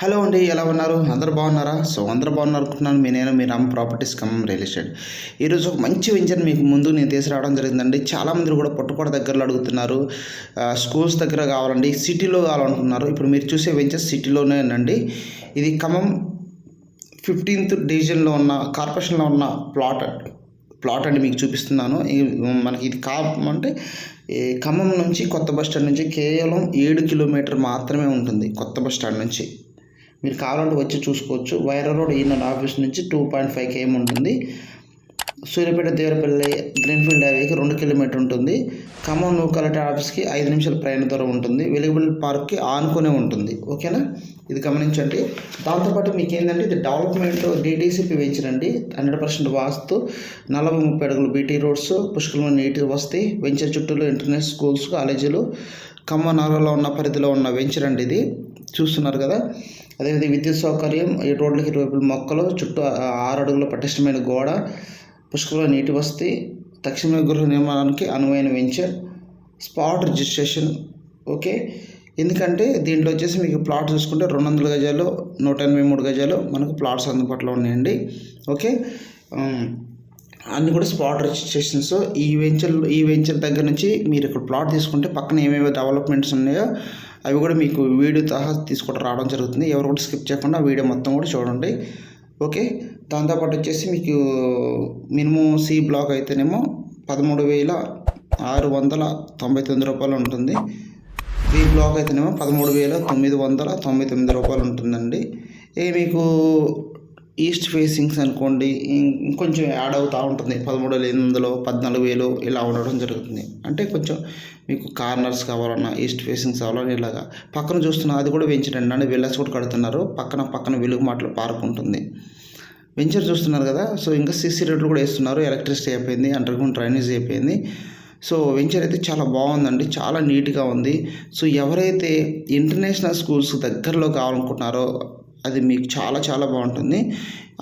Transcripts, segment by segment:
Hello అండి ఎలా ఉన్నారు? అందరు బాగున్నారా? సో అందరు బాగున్నారు అనుకుంటున్నాను. మీ నేను మీ Ram properties cum real estate. ఈరోజు ఒక మంచి వెంచర్ మీకు ముందు నేను తీసుకురావడం జరిగిందండి. చాలామంది కూడా పుట్టకోట దగ్గరలో అడుగుతున్నారు. స్కూల్స్ దగ్గర కావాలండి సిటీలో కావాలనుకుంటున్నారు. ఇప్పుడు మీరు చూసే వెంచర్ సిటీలోనేనండి ఇది ఖమ్మం ఫిఫ్టీన్త్ డివిజన్లో ఉన్న కార్పొరేషన్లో ఉన్న ప్లాట్ ప్లాట్ అండి మీకు చూపిస్తున్నాను. మనకి ఇది కా అంటే ఈ ఖమ్మం నుంచి కొత్త బస్ స్టాండ్ నుంచి కేవలం ఏడు కిలోమీటర్ మాత్రమే ఉంటుంది కొత్త బస్ స్టాండ్ నుంచి. మీరు కావాలంటే వచ్చి చూసుకోవచ్చు. వైరా రోడ్ ఈనాడు ఆఫీస్ నుంచి టూ పాయింట్ ఫైవ్ కేఎం ఉంటుంది. సూర్యాపేట దేవరపల్లి గ్రీన్ఫీల్డ్ హైవేకి రెండు కిలోమీటర్ ఉంటుంది. ఖమ్మం నూ కలెక్టర్ ఆఫీస్కి ఐదు నిమిషాల ప్రయాణ దూరం ఉంటుంది. వెలుగుబడి పార్క్కి ఆనుకునే ఉంటుంది. ఓకేనా? ఇది గమనించండి. దాంతోపాటు మీకు ఏంటంటే ఇది డెవలప్మెంట్ డీటీసీపీ వెంచర్ అండి హండ్రెడ్ పర్సెంట్ వాస్తు. నలభై ముప్పై అడుగులు బీటీ రోడ్స్ పుష్కలమైన నీటి వస్తాయి వెంచర్ చుట్టూలో ఇంటర్నెట్ స్కూల్స్ కాలేజీలు ఖమ్మం నగరంలో ఉన్న పరిధిలో ఉన్న వెంచర్ అండి ఇది. చూస్తున్నారు కదా? అదేవిధంగా విద్యుత్ సౌకర్యం ఈ రోడ్లకి ఇరువైపుల మొక్కలు చుట్టూ ఆరు అడుగుల పటిష్టమైన గోడ పుష్కల నీటి వసతి తక్షణ గృహ నిర్మాణానికి అనువైన వెంచర్ స్పాట్ రిజిస్ట్రేషన్ ఓకే? ఎందుకంటే దీంట్లో వచ్చేసి మీకు ప్లాట్ చూసుకుంటే రెండు వందల గజాలు నూట ఎనభై మూడు గజాలు మనకు ప్లాట్స్ అందుబాటులో ఉన్నాయండి. ఓకే? అన్నీ కూడా స్పాట్ రిజిస్ట్రేషన్స్ ఈ వెంచర్ ఈ వెంచర్ దగ్గర నుంచి మీరు ఇక్కడ ప్లాట్ తీసుకుంటే పక్కన ఏమేమి డెవలప్మెంట్స్ ఉన్నాయో అవి కూడా మీకు వీడియో తహా తీసుకుంటూ రావడం జరుగుతుంది. ఎవరు కూడా స్కిప్ చేయకుండా ఆ వీడియో మొత్తం కూడా చూడండి. ఓకే దాంతోపాటు వచ్చేసి మీకు మినిమం సి బ్లాక్ అయితేనేమో పదమూడు వేల ఆరు వందల తొంభై తొమ్మిది రూపాయలు ఉంటుంది. బి బ్లాక్ అయితేనేమో పదమూడు వేల తొమ్మిది వందల తొంభై తొమ్మిది రూపాయలు ఉంటుందండి. ఏ మీకు ఈస్ట్ ఫేసింగ్స్ అనుకోండి ఇంకొంచెం యాడ్ అవుతూ ఉంటుంది. పదమూడు వేల ఎనిమిది వందలు పద్నాలుగు వేలు ఇలా ఉండడం జరుగుతుంది. అంటే కొంచెం మీకు కార్నర్స్ కావాలన్నా ఈస్ట్ ఫేసింగ్స్ కావాలన్నా ఇలాగా పక్కన చూస్తున్నా అది కూడా పెంచడండి అంటే విల్లాస్ కూడా కడుతున్నారు. పక్కన పక్కన వెలుగు మాటలు పార్క్ ఉంటుంది. వెంచర్ చూస్తున్నారు కదా సో ఇంకా సీసీ రోడ్లు కూడా వేస్తున్నారు. ఎలక్ట్రిసిటీ అయిపోయింది అండర్గ్రౌండ్ డ్రైనేజ్ అయిపోయింది. సో వెంచర్ అయితే చాలా బాగుందండి చాలా నీట్గా ఉంది. సో ఎవరైతే ఇంటర్నేషనల్ స్కూల్స్ దగ్గరలో కావాలనుకుంటున్నారో అది మీకు చాలా చాలా బాగుంటుంది.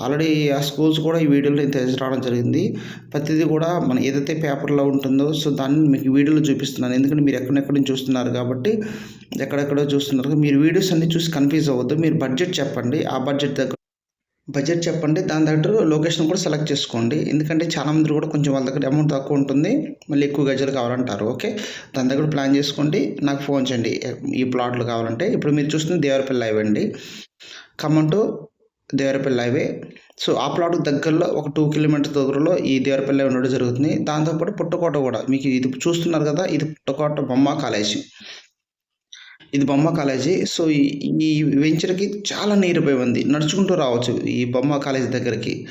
ఆల్రెడీ ఆ స్కూల్స్ కూడా ఈ వీడియోలో నేను తీసుకురావడం జరిగింది. ప్రతిదీ కూడా మన ఏదైతే పేపర్లో ఉంటుందో సో దాన్ని మీకు వీడియోలో చూపిస్తున్నాను. ఎందుకంటే మీరు ఎక్కడెక్కడి నుంచి చూస్తున్నారు కాబట్టి ఎక్కడెక్కడో చూస్తున్నారు. మీరు వీడియోస్ అన్ని చూసి కన్ఫ్యూజ్ అవ్వద్దు. మీరు బడ్జెట్ చెప్పండి. ఆ బడ్జెట్ దగ్గర బడ్జెట్ చెప్పండి. దాని దగ్గర లొకేషన్ కూడా సెలెక్ట్ చేసుకోండి. ఎందుకంటే చాలా మంది కూడా కొంచెం వాళ్ళ దగ్గర అమౌంట్ తక్కువ ఉంటుంది. మళ్ళీ ఎక్కువ గజలు కావాలంటారు. ఓకే? దాని దగ్గర ప్లాన్ చేసుకోండి. నాకు ఫోన్ చేయండి. ఈ ప్లాట్లు కావాలంటే. ఇప్పుడు మీరు చూస్తుంది దేవరపల్లి ఇవ్వండి Khammam to Devarapalli highway so ఆ ప్లాట్ దగ్గరలో ఒక టూ కిలోమీటర్ దూరంలో ఈ దేవరపల్లి ఉండడం జరుగుతుంది. దాంతోపాటు పుట్టకోట కూడా. మీకు ఇది చూస్తున్నారు కదా ఇది పుట్టకోట బొమ్మ కాలేజీ. ఇది బొమ్మ కాలేజీ. సో ఈ ఈ వెంచర్కి చాలా నియర్ ఉంది. నడుచుకుంటూ రావచ్చు ఈ బొమ్మ కాలేజీ దగ్గరికి.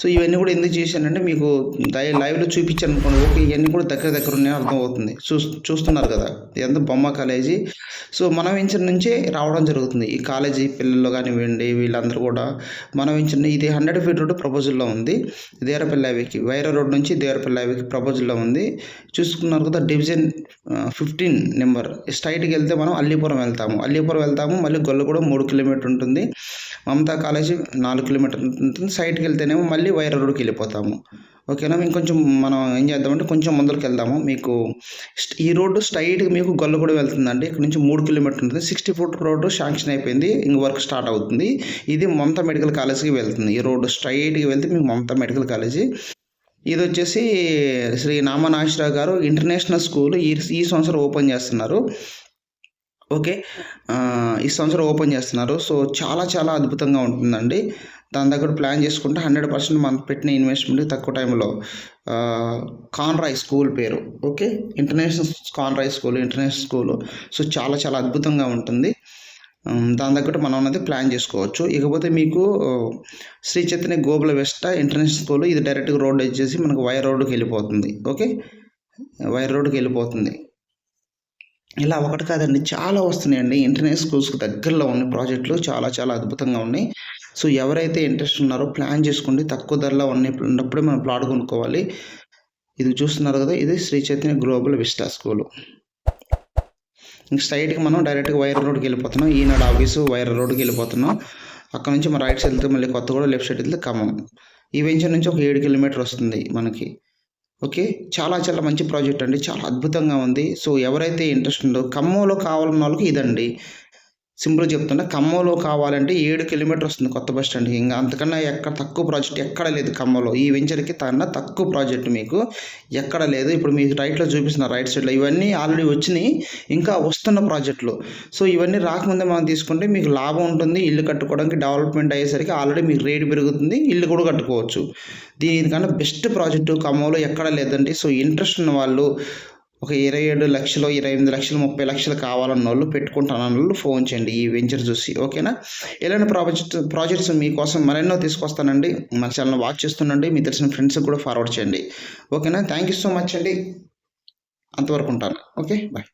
సో ఇవన్నీ కూడా ఎందుకు చేశానంటే మీకు దయ లైవ్లో చూపించాను అనుకోండి. ఓకే ఇవన్నీ కూడా దగ్గర దగ్గర ఉన్నాయని అర్థమవుతుంది. చూ చూస్తున్నారు కదా ఎంత బొమ్మ కాలేజీ. సో మన వెంచర్ నుంచే రావడం జరుగుతుంది. ఈ కాలేజీ పిల్లలు కానివ్వండి వీళ్ళందరూ కూడా మన వెంచర్ ఇది హండ్రెడ్ ఫీట్ రోడ్ ప్రపోజల్లో ఉంది. దేవరపల్లి హైవేకి వైర రోడ్ నుంచి దేవరపల్లి హైవేకి ప్రపోజల్లో ఉంది. చూసుకున్నారు కదా డివిజన్ ఫిఫ్టీన్ నెంబర్. స్ట్రైట్కి వెళ్తే మనం అల్లీపురం వెళ్తాము. అల్లీపురం వెళ్తాము మళ్ళీ గొల్లగూడెం మూడు కిలోమీటర్ ఉంటుంది. మమతా కాలేజీ నాలుగు కిలోమీటర్ ఉంటుంది. సైట్కి వెళ్తేనేమో మళ్ళీ వైరా రోడ్కి వెళ్ళిపోతాము. ఓకేనా? మేము కొంచెం మనం ఏం చేద్దామంటే కొంచెం ముందరికి వెళ్దాము. మీకు ఈ రోడ్డు స్ట్రైట్గా మీకు గొల్లగూడెం వెళ్తుందండి. ఇక్కడ నుంచి మూడు కిలోమీటర్ ఉంటుంది. సిక్స్టీ ఫుట్ రోడ్డు శాంక్షన్ అయిపోయింది. ఇంక వర్క్ స్టార్ట్ అవుతుంది. ఇది మమతా మెడికల్ కాలేజ్కి వెళ్తుంది. ఈ రోడ్డు స్ట్రైట్గా వెళ్తే మీకు మమతా మెడికల్ కాలేజీ. ఇది వచ్చేసి శ్రీ నామనాగేశ్వరరావు గారు ఇంటర్నేషనల్ స్కూల్ ఈ ఈ సంవత్సరం ఓపెన్ చేస్తున్నారు. ఓకే. ఈ సంవత్సరం ఓపెన్ చేస్తున్నారు. సో చాలా చాలా అద్భుతంగా ఉంటుందండి. దాని దగ్గర ప్లాన్ చేసుకుంటే హండ్రెడ్ పర్సెంట్ మనం పెట్టిన ఇన్వెస్ట్మెంట్ తక్కువ టైంలో కాన్రాయ్ స్కూల్ పేరు okay? International Conroy school international school. So చాలా చాలా అద్భుతంగా ఉంటుంది. దాని తగ్గట్టు మనం అనేది ప్లాన్ చేసుకోవచ్చు. ఇకపోతే మీకు Sri Chaitanya global vista international school ఇది డైరెక్ట్గా రోడ్ వచ్చేసి మనకు వైర్ రోడ్కి వెళ్ళిపోతుంది ఓకే? వైర్ రోడ్కి వెళ్ళిపోతుంది. ఇలా ఒకటి కాదండి చాలా వస్తున్నాయండి. ఇంటర్నెట్ స్కూల్స్కి దగ్గరలో ఉన్న ప్రాజెక్టులు చాలా చాలా అద్భుతంగా ఉన్నాయి. సో ఎవరైతే ఇంట్రెస్ట్ ఉన్నారో ప్లాన్ చేసుకోండి. తక్కువ ధరలో ఉన్నాయి ఉన్నప్పుడే మనం ప్లాట్ కొనుక్కోవాలి. ఇది చూస్తున్నారు కదా ఇది Sri Chaitanya global vista school. ఇంక స్ట్రైట్కి మనం డైరెక్ట్గా వైర్ రోడ్కి వెళ్ళిపోతున్నాం. ఈనాడు ఆఫీసు వైర్ రోడ్కి వెళ్ళిపోతున్నాం. అక్కడ నుంచి మన రైట్ సైడ్ వెళ్తే మళ్ళీ కొత్తగూడ లెఫ్ట్ సైడ్ వెళ్తే ఖమ్మం. ఈ వెంచర్ నుంచి ఒక ఏడు కిలోమీటర్ వస్తుంది మనకి. ఓకే? చాలా చాలా మంచి ప్రాజెక్ట్ అండి. చాలా అద్భుతంగా ఉంది. సో ఎవరైతే ఇంట్రెస్ట్ ఉందో ఖమ్మంలో కావాలన్న వాళ్ళకి ఇదండి. సింపుల్ చెప్తున్నా ఖమ్మంలో కావాలంటే ఏడు కిలోమీటర్ వస్తుంది కొత్త బస్ స్టాండ్. ఇంకా అంతకన్నా ఎక్కడ తక్కువ ప్రాజెక్ట్ ఎక్కడ లేదు ఖమ్మంలో. ఈ వెంచర్కి తన తక్కువ ప్రాజెక్ట్ మీకు ఎక్కడ లేదు. ఇప్పుడు మీకు రైట్లో చూపిస్తున్న రైట్ సైడ్లో ఇవన్నీ ఆల్రెడీ వచ్చినాయి. ఇంకా వస్తున్న ప్రాజెక్టులు. సో ఇవన్నీ రాకముందే మనం తీసుకుంటే మీకు లాభం ఉంటుంది. ఇల్లు కట్టుకోవడానికి డెవలప్మెంట్ అయ్యేసరికి ఆల్రెడీ మీకు రేటు పెరుగుతుంది. ఇల్లు కూడా కట్టుకోవచ్చు. దీనికన్నా బెస్ట్ ప్రాజెక్టు ఖమ్మంలో ఎక్కడ లేదండి. సో ఇంట్రెస్ట్ ఉన్న వాళ్ళు ఒక ఇరవై ఏడు లక్షలు ఇరవై ఎనిమిది లక్షలు ముప్పై లక్షలు కావాలన్న వాళ్ళు పెట్టుకుంటానన్న వాళ్ళు ఫోన్ చేయండి ఈ వెంచర్ చూసి ఓకేనా? ఇలాంటి ప్రాజెక్ట్ ప్రాజెక్ట్స్ మీకోసం మరెన్నో తీసుకొస్తానండి. మన ఛానల్ వాచ్ చేస్తుండండి మీ తెలిసిన ఫ్రెండ్స్కి కూడా ఫార్వర్డ్ చేయండి. ఓకేనా? థ్యాంక్ యూ సో మచ్ అండి. అంతవరకు ఉంటాను. Okay bye